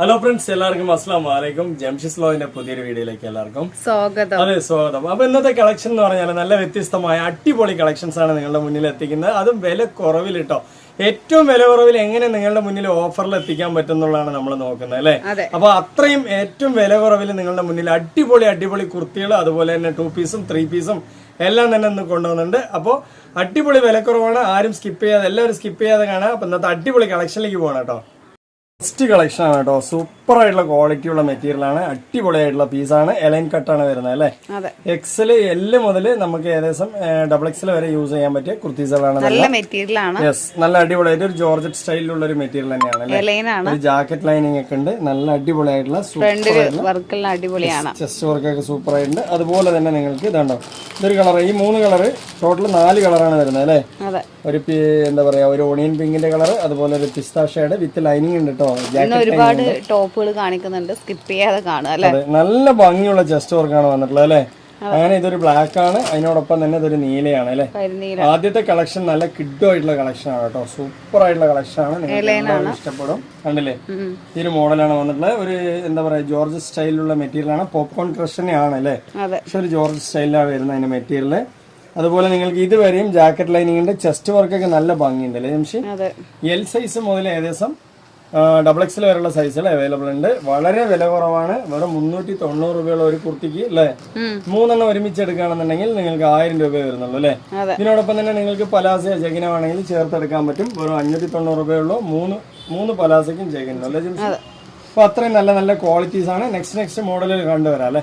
Hello friends എല്ലാവർക്കും അസ്സാം വലൈക്കും ജംഷിസ് ലോയിന്റെ പുതിയൊരു വീഡിയോയിലേക്ക് എല്ലാവർക്കും സ്വാഗതം. അതെ സ്വാഗതം. അപ്പൊ ഇന്നത്തെ കളക്ഷൻ എന്ന് പറഞ്ഞാൽ നല്ല വ്യത്യസ്തമായ അടിപൊളി കളക്ഷൻസ് ആണ് നിങ്ങളുടെ മുന്നിൽ എത്തിക്കുന്നത്. അതും വില കുറവിൽ കേട്ടോ ഏറ്റവും വില കുറവിൽ എങ്ങനെ നിങ്ങളുടെ മുന്നിൽ ഓഫറിൽ എത്തിക്കാൻ പറ്റുന്നുള്ളതാണ് നമ്മൾ നോക്കുന്നത് അല്ലേ. അപ്പൊ അത്രയും ഏറ്റവും വില കുറവിൽ നിങ്ങളുടെ മുന്നിൽ അടിപൊളി അടിപൊളി കുർത്തികൾ അതുപോലെ തന്നെ ടു പീസും ത്രീ പീസും എല്ലാം തന്നെ ഇന്ന് കൊണ്ടുവന്നിട്ടുണ്ട്. അപ്പോൾ അടിപൊളി വിലക്കുറവാണ്. ആരും സ്കിപ്പ് ചെയ്യാതെ എല്ലാവരും സ്കിപ്പ് ചെയ്യാതെ കാണാം. അപ്പൊ ഇന്നത്തെ അടിപൊളി കളക്ഷനിലേക്ക് പോകണം കേട്ടോ ഫസ്റ്റ് കളക്ഷൻ ആണ് കേട്ടോ. സൂപ്പർ ആയിട്ടുള്ള ക്വാളിറ്റി ഉള്ള മെറ്റീരിയൽ ആണ്. അടിപൊളിയായിട്ടുള്ള പീസാണ് എലൈൻ കട്ടാണ് വരുന്നത് അല്ലേ? എക്സൽ എൽ മുതൽ നമുക്ക് ഏകദേശം ഡബിൾ എക്സൽ വരെ യൂസ് ചെയ്യാൻ പറ്റിയ കുർത്തീസുകളാണ് നല്ല മെറ്റീരിയൽ ആണ്. യെസ് നല്ല അടിപൊളിയായിട്ട് ഒരു ജോർജറ്റ് സ്റ്റൈലിലുള്ള ഒരു മെറ്റീരിയൽ തന്നെയാണ് ഒരു ജാക്കറ്റ് ലൈനിങ് ഒക്കെ ഉണ്ട്. നല്ല അടിപൊളിയായിട്ടുള്ള സൂപ്പർ അടിപൊളിയാണ്. ചെസ്റ്റ് വർക്കൊക്കെ സൂപ്പർ ആയിട്ടുണ്ട്. അതുപോലെ തന്നെ നിങ്ങൾക്ക് ഇതുണ്ടോ? ഇതൊരു കളർ ഈ മൂന്ന് കളർ ടോട്ടൽ നാല് കളറാണ് വരുന്നത് അല്ലേ? ഒരു എന്താ പറയാ ഒരു ഓണിയൻ പിങ്കിന്റെ കളർ അതുപോലെ ഒരു പിസ്ത ഷേഡ് വിത്ത് ലൈനിങ് ഉണ്ട് കേട്ടോ. ഇന്ന് ഒരുപാട് ടോപ്പുകൾ കാണിക്കുന്നുണ്ട്. സ്കിപ്പ് ചെയ്യാതെ കാണുക അല്ലേ? നല്ല ഭംഗിയുള്ള ജസ്റ്റ് വർക്കാണ് വന്നിട്ടുള്ളത് അല്ലേ? അങ്ങനെ ഇതൊരു ബ്ലാക്ക് ആണ്. അതിനോടൊപ്പം തന്നെ ഇതൊരു നീലയാണ് അല്ലേ? ആദ്യത്തെ കളക്ഷൻ നല്ല കിഡോ ആയിട്ടുള്ള കളക്ഷൻ ആണ് കേട്ടോ. സൂപ്പർ ആയിട്ടുള്ള കളക്ഷൻ ആണ്. നിങ്ങൾക്ക് ഇഷ്ടപ്പെടും. കണ്ടില്ലേ? ഈ ഒരു മോഡലാണ് വന്നിട്ടുള്ളത്. ഒരു എന്താ പറയാ ജോർജ് സ്റ്റൈലിലുള്ള മെറ്റീരിയൽ ആണ്. പോപ്കോൺ ക്രഷനെ ആണ് അല്ലേ? പക്ഷെ ഒരു ജോർജ് സ്റ്റൈലിലാണ് വരുന്നത് അതിന്റെ മെറ്റീരിയൽ അതുപോലെ നിങ്ങൾക്ക് ഇതുവരെയും ജാക്കറ്റ് ലൈനിങ്ങിന്റെ ചെസ്റ്റ് വർക്കൊക്കെ നല്ല ഭംഗിയുണ്ട് അല്ലേ എൽ സൈസ് മുതൽ ഏകദേശം ഡബിൾ എക്സിൽ വരെയുള്ള സൈസുകൾ അവൈലബിൾ ഉണ്ട്. വളരെ വില കുറവാണ്. വെറും മുന്നൂറ്റി തൊണ്ണൂറ് രൂപയുള്ള ഒരു കുർത്തിക്ക് അല്ലേ. മൂന്നെണ്ണം ഒരുമിച്ച് എടുക്കുകയാണെന്നുണ്ടെങ്കിൽ നിങ്ങൾക്ക് ആയിരം രൂപ വരുന്നുള്ളൂ അല്ലേ? ഇതിനോടൊപ്പം തന്നെ നിങ്ങൾക്ക് പലാസ ജഗിനമാണെങ്കിൽ ചേർത്തെടുക്കാൻ പറ്റും. വെറും അഞ്ഞൂറ്റി തൊണ്ണൂറ് രൂപയുള്ളൂ മൂന്ന് മൂന്ന് പലാസയ്ക്കും ചെകിനും അല്ലേ അപ്പൊ അത്രയും നല്ല നല്ല ക്വാളിറ്റീസ് ആണ്. നെക്സ്റ്റ് നെക്സ്റ്റ് മോഡലിൽ കണ്ടുവരാം അല്ലേ?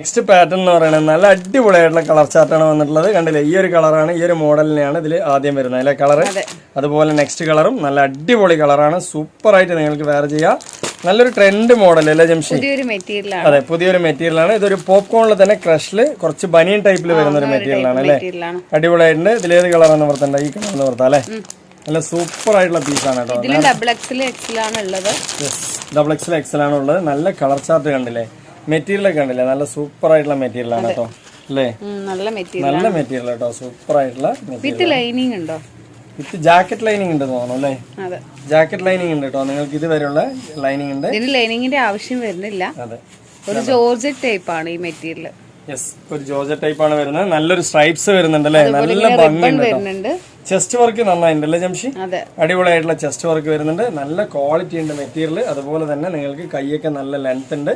നെക്സ്റ്റ് പാറ്റേൺ എന്ന് പറയുന്നത് നല്ല അടിപൊളിയായിട്ടുള്ള കളർ ചാർട്ടാണ് വന്നിട്ടുള്ളത്. കണ്ടില്ലേ ഈ ഒരു കളറാണ് ഈ ഒരു മോഡലിനെയാണ് ഇതിൽ ആദ്യം വരുന്നത്. അല്ലെ കളർ അതെ. അതുപോലെ നെക്സ്റ്റ് കളറും നല്ല അടിപൊളി കളറാണ് സൂപ്പറായിട്ട് നിങ്ങൾക്ക് വേറെ ചെയ്യാം. നല്ലൊരു ട്രെൻഡ് മോഡൽ അല്ലേ ജംഷി? പുതിയൊരു മെറ്റീരിയൽ അതെ പുതിയൊരു മെറ്റീരിയലാണ് ഇതൊരു പോപ്കോണിൽ തന്നെ ക്രഷിൽ കുറച്ച് ബനിയൻ ടൈപ്പിൽ വരുന്ന ഒരു മെറ്റീരിയലാണ് അല്ലേ? അടിപൊളിയായിട്ടുണ്ട്. ഇതിലേത് കളറാണ് വർത്തണ്ട ഈ കളർ നിർത്താം അല്ലേ? നല്ല സൂപ്പർ ആയിട്ടുള്ള പീസാണ് കേട്ടോ. ഡബിൾ എക്സൽ എക്സിലാണ് ഉള്ളത്. ഡബിൾ എക്സൽ എക്സൽ ആണ് ഉള്ളത്. നല്ല കളർ ചാർട്ട് കണ്ടില്ലേ? മെറ്റീരിയൽ ഒക്കെ കണ്ടില്ലേ? നല്ല സൂപ്പർ ആയിട്ടുള്ള മെറ്റീരിയൽ ആണ് കേട്ടോ. അല്ലേ? നല്ല മെറ്റീരിയൽ നല്ല മെറ്റീരിയൽ കേട്ടോ. സൂപ്പർ ആയിട്ടുള്ള വിത്ത് ലൈനിങ് ഉണ്ടോ? വിത്ത് ജാക്കറ്റ് ലൈനിങ് ഉണ്ട് തോന്നുന്നു അല്ലേ? ജാക്കറ്റ് ലൈനിങ് ഉണ്ട് കേട്ടോ. നിങ്ങൾക്ക് ഇതുവരെയുള്ള ലൈനിങ് ഉണ്ട്. ഇതിന് ലൈനിങ്ങിന്റെ ആവശ്യം വരുന്നില്ല. അതെ. ഒരു ജോർജറ്റ് ടൈപ്പ് ആണ് ഈ മെറ്റീരിയൽ. യെസ് ഒരു ജോർജറ്റ് ടൈപ്പ് ആണ് വരുന്നത്. നല്ലൊരു സ്ട്രൈപ്സ് വരുന്നുണ്ട് അല്ലേ? നല്ല ഭംഗിയുണ്ട് ചെസ്റ്റ് വർക്ക് നന്നായിട്ടുണ്ട് അല്ലേ ജംഷി? അടിപൊളിയായിട്ടുള്ള ചെസ്റ്റ് വർക്ക് വരുന്നുണ്ട്. നല്ല ക്വാളിറ്റി ഉണ്ട് മെറ്റീരിയൽ. അതുപോലെ തന്നെ നിങ്ങൾക്ക് കൈയൊക്കെ നല്ല ലെങ്ത് ഉണ്ട്.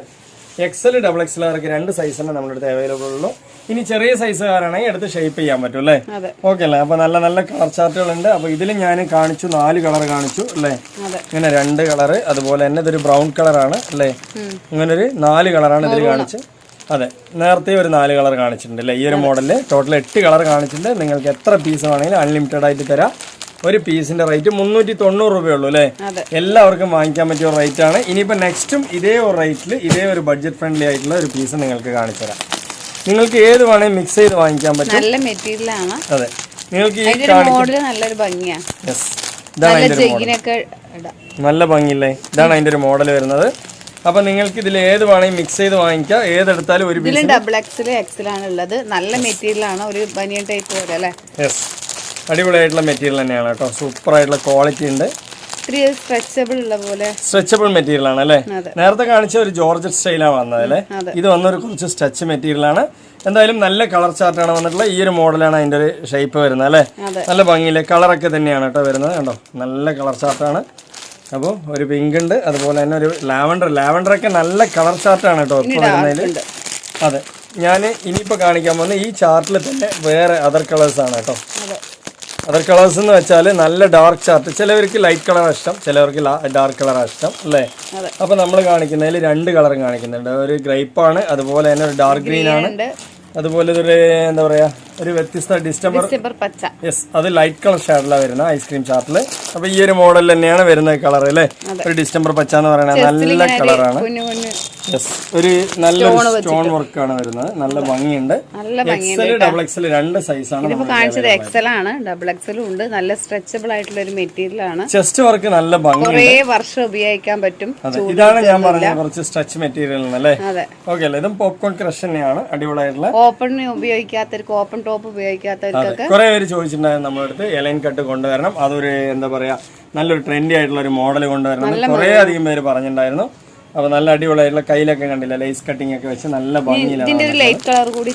എക്സൽ ഡബിൾ എക്സൽ ആർക്ക് രണ്ട് സൈസാണ് നമ്മുടെ അടുത്ത് അവൈലബിൾ ഉള്ളൂ. ഇനി ചെറിയ സൈസുകാരാണെങ്കിൽ എടുത്ത് ഷേപ്പ് ചെയ്യാൻ പറ്റും അല്ലേ? ഓക്കെ അല്ലേ? അപ്പൊ നല്ല നല്ല കളർ ചാർട്ടുകൾ ഉണ്ട് അപ്പൊ ഇതിൽ ഞാൻ കാണിച്ചു നാല് കളർ കാണിച്ചു അല്ലേ? ഇങ്ങനെ രണ്ട് കളർ അതുപോലെ തന്നെ ഇതൊരു ബ്രൗൺ കളറാണ് അല്ലേ? ഇങ്ങനെ ഒരു നാല് കളറാണ് ഇതിൽ കാണിച്ച് അതെ. നേരത്തെ ഒരു നാല് കളർ കാണിച്ചിട്ടുണ്ട് അല്ലേ? ഈ ഒരു മോഡലിൽ ടോട്ടൽ എട്ട് കളർ കാണിച്ചിട്ടുണ്ട്. നിങ്ങൾക്ക് എത്ര പീസ് വേണമെങ്കിലും അൺലിമിറ്റഡ് ആയിട്ട് തരാം. ഒരു പീസിന്റെ റേറ്റ് മുന്നൂറ്റി തൊണ്ണൂറ് രൂപയുള്ളൂ അല്ലേ? എല്ലാവർക്കും വാങ്ങിക്കാൻ പറ്റിയ ഒരു റേറ്റ് ആണ്. ഇനിയിപ്പോൾ നെക്സ്റ്റും ഇതേ ഒരു റേറ്റിൽ ഇതേ ഒരു ബഡ്ജറ്റ് ഫ്രണ്ട്ലി ആയിട്ടുള്ള ഒരു പീസ് നിങ്ങൾക്ക് കാണിച്ചു തരാം നിങ്ങൾക്ക് ഏത് വേണമെങ്കിൽ മിക്സ് ചെയ്ത് വാങ്ങിക്കാൻ പറ്റും. നല്ല മെറ്റീരിയൽ ആണ്. അതെ. നിങ്ങൾക്ക് ഈ മോഡൽ നല്ലൊരു യെസ് ഇതാണ് അതിന്റെ ഒരു മോഡൽ നല്ല ഭംഗിയില്ലേ? ഇതാണ് അതിന്റെ ഒരു മോഡൽ വരുന്നത്. അപ്പൊ നിങ്ങൾക്ക് ഇതിൽ ഏത് വേണമെങ്കിൽ മിക്സ് ചെയ്ത് വാങ്ങിക്കാം. ഏതെടുത്താലും ഒരു ഡബിൾ എക്സിൽ എക്സിലാണ് ഉള്ളത്. നല്ല മെറ്റീരിയൽ ആണ്. ഒരു ബനിയൻ ടൈപ്പ് പോലെ അല്ലേ? യെസ് അടിപൊളിയായിട്ടുള്ള മെറ്റീരിയൽ തന്നെയാണ് കേട്ടോ. സൂപ്പർ ആയിട്ടുള്ള ക്വാളിറ്റി ഉണ്ട് സ്ട്രെച്ചബിൾ ഉള്ള പോലെ. സ്ട്രെച്ചബിൾ മെറ്റീരിയൽ ആണ് അല്ലേ. നേരത്തെ കാണിച്ച ഒരു ജോർജറ്റ് സ്റ്റൈലാണ് വന്നത് അല്ലേ. ഇത് വന്നൊരു കുറച്ച് സ്ട്രെച്ച് മെറ്റീരിയൽ ആണ്. എന്തായാലും നല്ല കളർ ചാർട്ടാണ് വന്നിട്ടുള്ളത്. ഈ ഒരു മോഡലാണ് അതിന്റെ ഒരു ഷേപ്പ് വരുന്നത് അല്ലേ? നല്ല ഭംഗിയിലെ കളറൊക്കെ തന്നെയാണ് കേട്ടോ വരുന്നത്. കണ്ടോ? നല്ല കളർ ചാർട്ടാണ് അപ്പോൾ ഒരു പിങ്ക് ഉണ്ട്. അതുപോലെ തന്നെ ഒരു ലാവൻഡർ ലാവൻഡർ ഒക്കെ നല്ല കളർ ചാർട്ടാണ് കേട്ടോ ഇപ്പോൾ വരുന്നതിൽ അതെ. ഞാൻ ഇനിയിപ്പോൾ കാണിക്കാൻ പോകുന്ന ഈ ചാർട്ടിൽ തന്നെ വേറെ അതർ കളേഴ്സ് ആണ് കേട്ടോ. അതർ കളേഴ്സ് എന്ന് വെച്ചാൽ നല്ല ഡാർക്ക് ചാർട്ട് ചിലവർക്ക് ലൈറ്റ് കളർ ഇഷ്ടം ചിലവർക്ക് ഡാർക്ക് കളർ ഇഷ്ടം അല്ലേ? അപ്പൊ അപ്പോൾ നമ്മൾ കാണിക്കുന്നതിൽ രണ്ട് കളറും കാണിക്കുന്നുണ്ട്. ഒരു ഗ്രേപ്പ് ആണ് അതുപോലെ തന്നെ ഒരു ഡാർക്ക് ഗ്രീൻ ആണ്. അതുപോലെ ഇതൊരു എന്താ പറയാ ഒരു വ്യത്യസ്ത ഡിസ്റ്റംബർ ഡിസംബർ പച്ച. യെസ് അത് ലൈറ്റ് കളർ ഷാഡിലാണ് വരുന്നത് ഐസ്ക്രീം ചാർട്ടിൽ അപ്പൊ ഈ ഒരു മോഡൽ തന്നെയാണ് വരുന്നത് കളർ അല്ലേ? ഒരു ഡിസ്റ്റംബർ പച്ച എന്ന് പറയുന്നത് നല്ല കളറാണ് യെസ് ഒരു നല്ല സ്റ്റോൺ വർക്ക് ആണ് വരുന്നത്. നല്ല ഭംഗിയുണ്ട്. എക്സൽ ഡബിൾ എക്സൽ രണ്ട് സൈസാണ് കാണിച്ചത് എക്സൽ ആണ്. ഡബിൾ എക്സലും ഉണ്ട്. നല്ല സ്ട്രെച്ചബിൾ ആയിട്ടുള്ള ഒരു മെറ്റീരിയൽ ആണ്. ചെസ്റ്റ് വർക്ക് നല്ല ഭംഗി കുറേ വർഷം ഉപയോഗിക്കാൻ പറ്റും. ഇതാണ് ഞാൻ പറഞ്ഞ കുറച്ച് സ്ട്രെച്ച് മെറ്റീരിയൽ അല്ലേ? ഓക്കെ അല്ലേ? ഇതും പോപ്കോൺ ക്രഷ് തന്നെയാണ്. അടിപൊളിയായിട്ടുള്ള ഓപ്പൺ ഉപയോഗിക്കാത്ത ഓപ്പൺ ടോപ്പ് ഉപയോഗിക്കാത്തവർക്കൊക്കെ കുറെ പേര് ചോദിച്ചിട്ടുണ്ടായിരുന്നു നമ്മുടെ അടുത്ത്. എലൈൻ കട്ട് കൊണ്ടുവരണം. അതൊരു എന്താ പറയാ നല്ലൊരു ട്രെൻഡി ആയിട്ടുള്ള ഒരു മോഡൽ കൊണ്ടുവരണം കുറെ അധികം പേര് പറഞ്ഞിട്ടുണ്ടായിരുന്നു. അപ്പൊ നല്ല അടിപൊളിയായിട്ടുള്ള കയ്യിലൊക്കെ കണ്ടില്ല ലൈസ് കട്ടിംഗ് ഒക്കെ വെച്ച് നല്ല ഭംഗിയിലാണ് ലൈറ്റ് കളർ കൂടി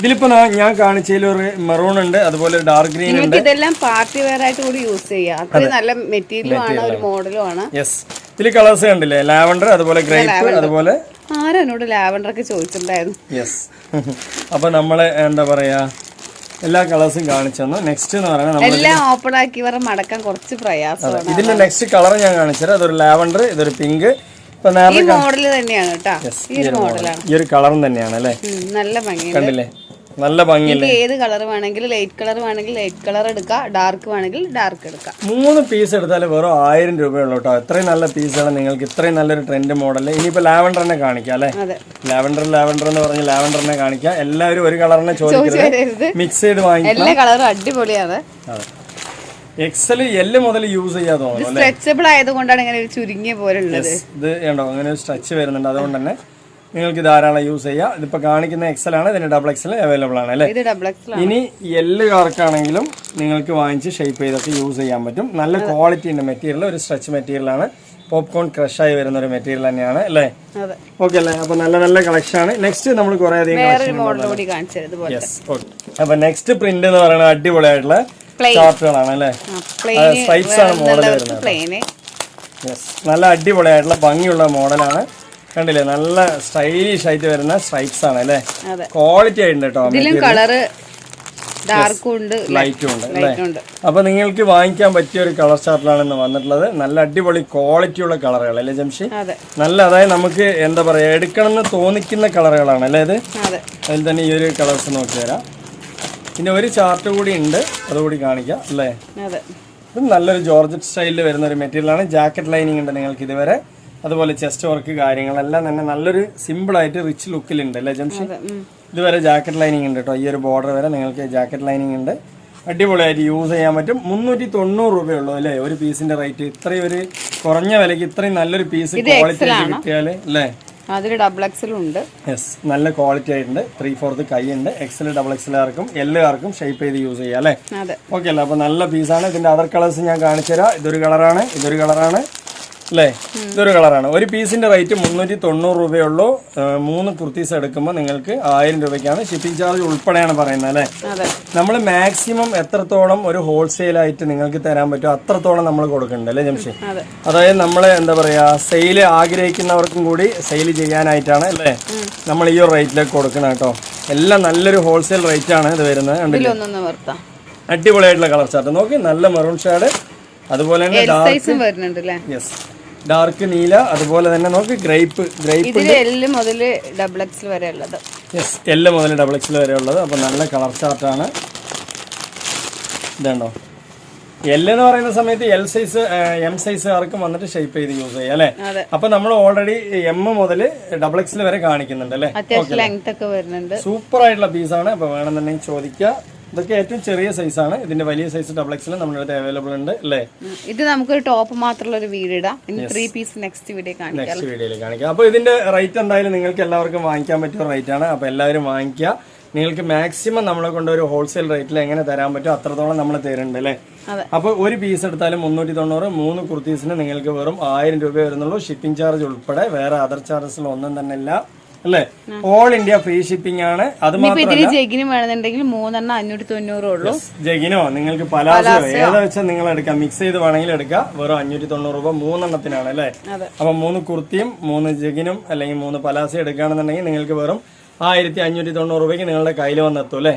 ഇതിലിപ്പോ ഞാൻ കാണിച്ചതിൽ ഒരു മെറൂൺ ഉണ്ട് അതുപോലെ ഡാർക്ക് ഗ്രീൻ ഉണ്ട്. ഇതെല്ലാം പാർട്ടി വെയർ ആയിട്ട് കൂടി യൂസ് ചെയ്യാം. അത്രയും നല്ല മെറ്റീരിയലും ആണ് ഒരു മോഡലും ആണ്. യെസ് ഇതിൽ കളേഴ്സ് കണ്ടില്ലേ? ലാവൻഡർ അതുപോലെ ഗ്രേപ്പ് അതുപോലെ ആരും എന്നോട് ലാവൻഡർ ഒക്കെ ചോദിച്ചിട്ടുണ്ടായിരുന്നു? യെസ് അപ്പൊ നമ്മൾ എന്താ പറയാ എല്ലാ കളേഴ്സും കാണിച്ചു തന്നു. നെക്സ്റ്റ് എന്ന് പറയുന്നത് എല്ലാം ഓപ്പൺ ആക്കി വരെ മടക്കാൻ കുറച്ച് പ്രയാസമാണ്. ഇതിന്റെ നെക്സ്റ്റ് കളർ ഞാൻ കാണിച്ചത് അതൊരു ലാവൻഡർ ഇതൊരു പിങ്ക് ഈ മോഡൽ തന്നെയാണ് കേട്ടാ. ഈ ഒരു മോഡലാണ് ഈ ഒരു കളറും തന്നെയാണ് അല്ലേ? നല്ല ഭംഗി കണ്ടില്ലേ? നല്ല ഭംഗിയില്ലേ? ഏത് കളർ വേണമെങ്കിലും ലൈറ്റ് കളർ വേണമെങ്കിൽ ലൈറ്റ് കളർ എടുക്കാം. ഡാർക്ക് വേണമെങ്കിൽ ഡാർക്ക് എടുക്കാം. മൂന്ന് പീസ് എടുത്താൽ വെറും ആയിരം രൂപയുള്ളൂ കേട്ടോ. ഇത്രയും നല്ല പീസാണ് നിങ്ങൾക്ക് ഇത്രയും നല്ലൊരു ട്രെൻഡ് മോഡൽ ഇനിയിപ്പോ ലാവൻഡറിനെ കാണിക്കാം അല്ലേ? ലാവൻഡർ ലാവൻഡർ എന്ന് പറഞ്ഞ് ലാവൻഡറിനെ കാണിക്കാം. എല്ലാവരും ഒരു കളറിനെ ചോദിക്കരുത്. മിക്സ് ചെയ്ത് വാങ്ങിക്കാം. എല്ലാ കളറും അടിപൊളിയാണ്. അതെ. എക്സൽ എല്ല് മുതൽ യൂസ് ചെയ്യാൻ തോന്നുന്നു സ്ട്രെച്ചബിൾ ആയതുകൊണ്ടാണ് ഇങ്ങനെ ഒരു ചുരുങ്ങിയ പോലെ ഉള്ളത്. ഇത് കണ്ടോ? അങ്ങനെ സ്ട്രെച്ച് വരുന്നുണ്ട്. അതുകൊണ്ട് തന്നെ നിങ്ങൾക്ക് ധാരാളം യൂസ് ചെയ്യാം. ഇതിപ്പോ കാണിക്കുന്ന എക്സൽ ആണ് ഇതിന് ഡബിൾ എക്സൽ അവൈലബിൾ ആണ് അല്ലേ? ഇനി ഡബിൾ കാർക്കാണെങ്കിലും എല്ലുകാർക്കാണെങ്കിലും നിങ്ങൾക്ക് വാങ്ങിച്ച് ഷേപ്പ് ചെയ്തൊക്കെ യൂസ് ചെയ്യാൻ പറ്റും. നല്ല ക്വാളിറ്റി ഉണ്ട് മെറ്റീരിയൽ ഒരു സ്ട്രെച്ച് മെറ്റീരിയൽ ആണ്. പോപ്കോൺ ക്രഷ് ആയി വരുന്ന ഒരു മെറ്റീരിയൽ തന്നെയാണ് അല്ലേ? ഓക്കെ അല്ലേ? അപ്പൊ നല്ല നല്ല കളക്ഷൻ ആണ്. നെക്സ്റ്റ് നമ്മൾ കുറെ അധികം അപ്പൊ നെക്സ്റ്റ് പ്രിന്റ് എന്ന് പറയുന്നത് അടിപൊളിയായിട്ടുള്ള. ചാർട്ടുകളാണ് അല്ലേ? സ്ട്രൈപ്സ് ആണ് മോഡൽ വരുന്നത്. നല്ല അടിപൊളിയായിട്ടുള്ള ഭംഗിയുള്ള മോഡലാണ് കണ്ടില്ലേ നല്ല സ്റ്റൈലിഷ് ആയിട്ട് വരുന്ന സ്ട്രൈപ്സ് ആണ് അല്ലേ? ക്വാളിറ്റി ആയിട്ടുണ്ട് കേട്ടോ കളറ് ഡാർക്കും ഉണ്ട് ലൈറ്റും ഉണ്ട് അല്ലേ? അപ്പൊ നിങ്ങൾക്ക് വാങ്ങിക്കാൻ പറ്റിയ ഒരു കളർ ചാർട്ടിലാണ് ഇന്ന് വന്നിട്ടുള്ളത്. നല്ല അടിപൊളി ക്വാളിറ്റി ഉള്ള കളറുകൾ അല്ലേ ജംഷി? നല്ല അതായത് നമുക്ക് എന്താ പറയാ എടുക്കണം എന്ന് തോന്നിക്കുന്ന കളറുകളാണ് അല്ലേ ഇത്? അതെ. അതിൽ തന്നെ ഈ ഒരു കളേഴ്സ് നോക്കി തരാം. പിന്നെ ഒരു ചാർട്ട് കൂടി ഉണ്ട്. അതുകൂടി കാണിക്കാം അല്ലേ? ഇത് നല്ലൊരു ജോർജറ്റ് സ്റ്റൈലിൽ വരുന്ന ഒരു മെറ്റീരിയലാണ് ജാക്കറ്റ് ലൈനിങ് ഉണ്ട് നിങ്ങൾക്ക് ഇതുവരെ. അതുപോലെ ചെസ്റ്റ് വർക്ക് കാര്യങ്ങളെല്ലാം തന്നെ നല്ലൊരു സിമ്പിൾ ആയിട്ട് റിച്ച് ലുക്കിൽ ഉണ്ട് അല്ലേ ജംഷി? ഇതുവരെ ജാക്കറ്റ് ലൈനിങ് ഉണ്ട് കേട്ടോ ഈ ഒരു ബോർഡർ വരെ നിങ്ങൾക്ക് ജാക്കറ്റ് ലൈനിങ് ഉണ്ട്. അടിപൊളിയായിട്ട് യൂസ് ചെയ്യാൻ പറ്റും. മുന്നൂറ്റി തൊണ്ണൂറ് രൂപയുള്ളൂ അല്ലേ? ഒരു പീസിന്റെ റേറ്റ് ഇത്രയും ഒരു കുറഞ്ഞ വിലയ്ക്ക് ഇത്രയും നല്ലൊരു പീസ് ക്വാളിറ്റി കിട്ടിയാൽ അല്ലേ? അതിൽ ഡബിൾ എക്സൽ ഉണ്ട്. യെസ് നല്ല ക്വാളിറ്റി ആയിട്ടുണ്ട്. ത്രീ ഫോർത്ത് കൈ ഉണ്ട്. എക്സൽ ഡബിൾ എക്സലുകാർക്കും എല്ലാവർക്കും ഷേപ്പ് ചെയ്ത് യൂസ് ചെയ്യാം അല്ലേ? ഓക്കെ അല്ലേ? അപ്പൊ നല്ല പീസാണ് ഇതിന്റെ അതർ കളേഴ്സ് ഞാൻ കാണിച്ചു തരാം ഇതൊരു കളറാണ് ഇതൊരു കളറാണ് അല്ലേ? ഇതൊരു കളറാണ്. ഒരു പീസിന്റെ റേറ്റ് മുന്നൂറ്റി തൊണ്ണൂറ് രൂപയുള്ളൂ മൂന്ന് കുർത്തീസ് എടുക്കുമ്പോൾ നിങ്ങൾക്ക് ആയിരം രൂപയ്ക്കാണ് ഷിപ്പിംഗ് ചാർജ് ഉൾപ്പെടെയാണ് പറയുന്നത് അല്ലേ? നമ്മൾ മാക്സിമം എത്രത്തോളം ഒരു ഹോൾസെയിൽ ആയിട്ട് നിങ്ങൾക്ക് തരാൻ പറ്റുമോ അത്രത്തോളം നമ്മൾ കൊടുക്കുന്നുണ്ട് അല്ലേ ജംഷി? അതെ. അതായത് നമ്മൾ എന്താ പറയാ സെയിൽ ആഗ്രഹിക്കുന്നവർക്കും കൂടി സെയിൽ ചെയ്യാനായിട്ടാണ് അല്ലേ? നമ്മൾ ഈ ഒരു റേറ്റിലേക്ക് കൊടുക്കണം കേട്ടോ. എല്ലാം നല്ലൊരു ഹോൾസെയിൽ റേറ്റ് ആണ് ഇത് വരുന്നത് അടിപൊളിയായിട്ടുള്ള കളർ ചാർട്ട് നോക്കി നല്ല മെറൂൺ ഷാഡ് അതുപോലെ തന്നെ യെസ് ഡാർക്ക് നീല അതുപോലെ തന്നെ നോക്ക് ഗ്രേപ്പ് ഗ്രേപ്പ് ഇതിൽ എല്ല് മുതൽ ഡബിൾ എക്സ് വരെ ഉള്ളത്. യെസ് എല്ലാം മുതൽ ഡബിൾ എക്സിൽ വരെ ഉള്ളത്. അപ്പോൾ നല്ല കളർ ചാർട്ടാണ് ഇതുണ്ടോ? എൽ എന്ന് പറയുന്ന സമയത്ത് എൽ സൈസ് എം സൈസുകാർക്കും വന്നിട്ട് ഷേപ്പ് ചെയ്ത് യൂസ് ചെയ്യാം അല്ലേ? അപ്പൊ നമ്മൾ ഓൾറെഡി എം മുതൽ ഡബിൾ എക്സിൽ വരെ കാണിക്കുന്നുണ്ട് അല്ലേ? സൂപ്പർ ആയിട്ടുള്ള പീസാണ് അപ്പൊ വേണമെന്നുണ്ടെങ്കിൽ ചോദിക്കുക ഇതൊക്കെ ഏറ്റവും ചെറിയ സൈസാണ് ഇതിന്റെ വലിയ സൈസ് ഡബിൾ എക്സിൽ നമ്മുടെ അടുത്ത് അവൈലബിൾ ഉണ്ട് അല്ലേ? ഇത് നമുക്കൊരു ടോപ്പ് മാത്രമുള്ള ഒരു വീട് ഇടാം. ത്രീ പീസ് നെക്സ്റ്റ് വീഡിയോ കാണിക്കാം നെക്സ്റ്റ് വീഡിയോയിൽ കാണിക്കാം. അപ്പോൾ ഇതിന്റെ റേറ്റ് എന്തായാലും നിങ്ങൾക്ക് എല്ലാവർക്കും വാങ്ങിക്കാൻ പറ്റിയ റേറ്റ് ആണ്. അപ്പോൾ എല്ലാവരും വാങ്ങിക്കുക. നിങ്ങൾക്ക് മാക്സിമം നമ്മളെ കൊണ്ട് ഒരു ഹോൾസെയിൽ റേറ്റിൽ എങ്ങനെ തരാൻ പറ്റും അത്രത്തോളം നമ്മൾ തരുന്നുണ്ട് അല്ലേ? അപ്പൊ അപ്പോൾ ഒരു പീസ് എടുത്താലും മുന്നൂറ്റി തൊണ്ണൂറ് മൂന്ന് കുർത്തീസിന് നിങ്ങൾക്ക് വെറും ആയിരം രൂപ വരുന്നുള്ളൂ. ഷിപ്പിംഗ് ചാർജ് ഉൾപ്പെടെ വേറെ അതർ ചാർജസിൽ ഒന്നും തന്നെ ഇല്ല. അല്ലേ? ഓൾ ഇന്ത്യ ഫ്രീ ഷിപ്പിംഗ് ആണ്. അത് ഇതിൽ ജെഗിനും വേണമെന്നുണ്ടെങ്കിൽ മൂന്നെണ്ണം അഞ്ഞൂറ്റി തൊണ്ണൂറേ ഉള്ളൂ ജഗിനോ നിങ്ങൾക്ക് പലാസോ ഏതാ വെച്ചാൽ നിങ്ങൾ എടുക്കാം. മിക്സ് ചെയ്ത് വേണമെങ്കിൽ എടുക്കാം. വെറും അഞ്ഞൂറ്റി തൊണ്ണൂറ് രൂപ മൂന്നെണ്ണത്തിനാണ് അല്ലേ? അപ്പൊ മൂന്ന് കുർത്തിയും മൂന്ന് ജഗിനും അല്ലെങ്കിൽ മൂന്ന് പലാസയും എടുക്കുകയാണെന്നുണ്ടെങ്കിൽ നിങ്ങൾക്ക് വെറും ആയിരത്തി അഞ്ഞൂറ്റി തൊണ്ണൂറ് രൂപയ്ക്ക് നിങ്ങളുടെ കയ്യിൽ വന്നെത്തും അല്ലേ?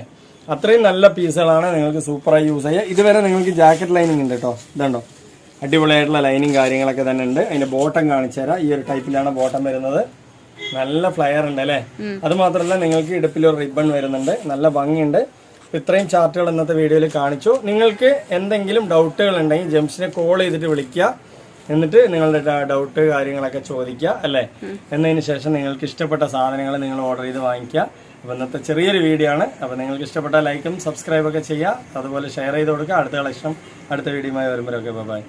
അത്രയും നല്ല പീസുകളാണ് നിങ്ങൾക്ക് സൂപ്പറായി യൂസ് ചെയ്യുക ഇതുവരെ നിങ്ങൾക്ക് ജാക്കറ്റ് ലൈനിങ് ഉണ്ട് കേട്ടോ. ഇതുണ്ടോ? അടിപൊളിയായിട്ടുള്ള ലൈനിങ് കാര്യങ്ങളൊക്കെ തന്നെ ഉണ്ട്. അതിന്റെ ബോട്ടം കാണിച്ചു തരാം ഈ ഒരു ടൈപ്പിലാണ് ബോട്ടം വരുന്നത്. നല്ല ഫ്ലയർ ഉണ്ട് അല്ലേ? അത് മാത്രമല്ല നിങ്ങൾക്ക് ഇടുപ്പിൽ ഒരു റിബൺ വരുന്നുണ്ട്. നല്ല ഭംഗിയുണ്ട്. ഇത്രയും ചാർട്ടുകൾ ഇന്നത്തെ വീഡിയോയിൽ കാണിച്ചു. നിങ്ങൾക്ക് എന്തെങ്കിലും ഡൗട്ടുകൾ ഉണ്ടെങ്കിൽ ജെംസിനെ കോൾ ചെയ്തിട്ട് വിളിക്കുക. എന്നിട്ട് നിങ്ങളുടെ ഡൗട്ട് കാര്യങ്ങളൊക്കെ ചോദിക്കുക അല്ലേ? എന്നതിന് ശേഷം നിങ്ങൾക്ക് ഇഷ്ടപ്പെട്ട സാധനങ്ങൾ നിങ്ങൾ ഓർഡർ ചെയ്ത് വാങ്ങിക്കുക. അപ്പോൾ ഇന്നത്തെ ചെറിയൊരു വീഡിയോ ആണ്. അപ്പോൾ നിങ്ങൾക്ക് ഇഷ്ടപ്പെട്ട ലൈക്കും സബ്സ്ക്രൈബൊക്കെ ചെയ്യുക. അതുപോലെ ഷെയർ ചെയ്ത് കൊടുക്കുക. അടുത്ത കളക്ഷൻ അടുത്ത വീഡിയോയുമായി വരുമ്പോഴൊക്കെ. ബൈ.